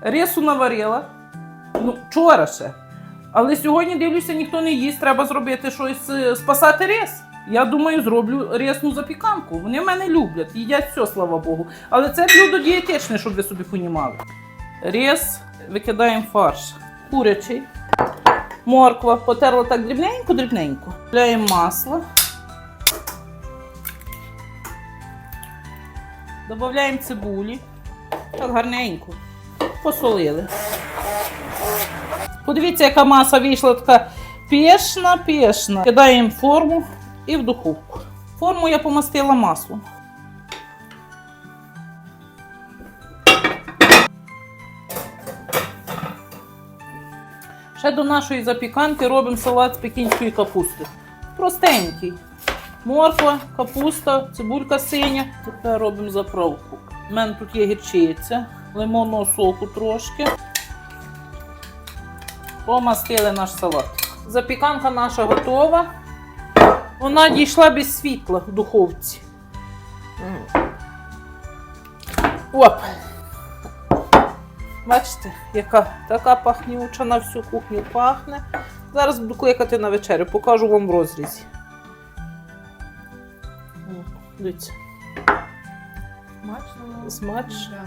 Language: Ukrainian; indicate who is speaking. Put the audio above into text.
Speaker 1: Рису наварила. Ну, вчора ще. Але сьогодні дивлюся, ніхто не їсть, треба зробити щось е, спасати рис. Я думаю, зроблю рисну запіканку. Вони мене люблять, їдять все, слава Богу. Але це блюдо дієтичне, щоб ви собі понімали. Рис, викидаємо фарш. Курячий. Морква потерла так дрібненько-дрібненько. Додаємо масло. Додаємо цибулі. Так гарненько. Посолили. Подивіться, яка маса вийшла така пішна, пішна. Кидаємо форму і в духовку. Форму я помастила маслом. Ще до нашої запіканки робимо салат з пекінської капусти. Простенький. Морква, капуста, цибулька синя. Тепер робимо заправку. У мене тут є гірчиця, лимонного соку трошки. Помастили наш салат. Запіканка наша готова. Вона дійшла без світла в духовці. Оп! Бачите, яка така пахнюча на всю кухню пахне. Зараз буду кликати на вечерю, покажу вам в розрізі. Дивіться,
Speaker 2: Смачно.
Speaker 1: смач.
Speaker 2: Да.